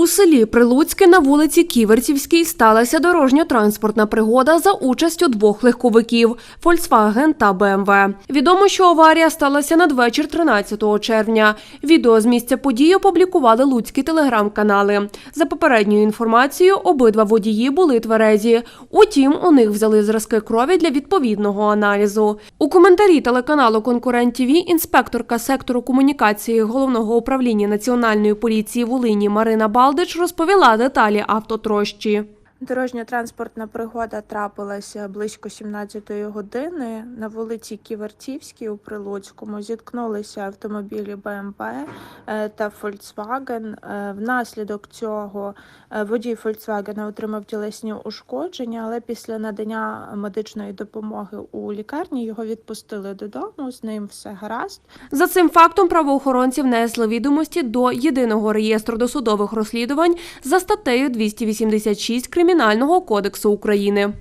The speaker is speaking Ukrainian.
У селі Прилуцьке на вулиці Ківерцівській сталася дорожньо-транспортна пригода за участю двох легковиків – Volkswagen та BMW. Відомо, що аварія сталася надвечір 13 червня. Відео з місця події опублікували луцькі телеграм-канали. За попередньою інформацією, обидва водії були тверезі. Утім, у них взяли зразки крові для відповідного аналізу. У коментарі телеканалу «Конкурент ТІВІ» інспекторка сектору комунікації Головного управління Національної поліції Волині Марина Балдич розповіла деталі автотрощі. Дорожньо-транспортна пригода трапилася близько 17-ї години на вулиці Ківертівській у Прилуцькому. Зіткнулися автомобілі BMW е, та Volkswagen. Е, Внаслідок цього е, водій Volkswagen отримав тілесні ушкодження, але після надання медичної допомоги у лікарні його відпустили додому. З ним все гаразд. За цим фактом правоохоронці внесли відомості до єдиного реєстру досудових розслідувань за статтею 286 Кримінального кодексу України.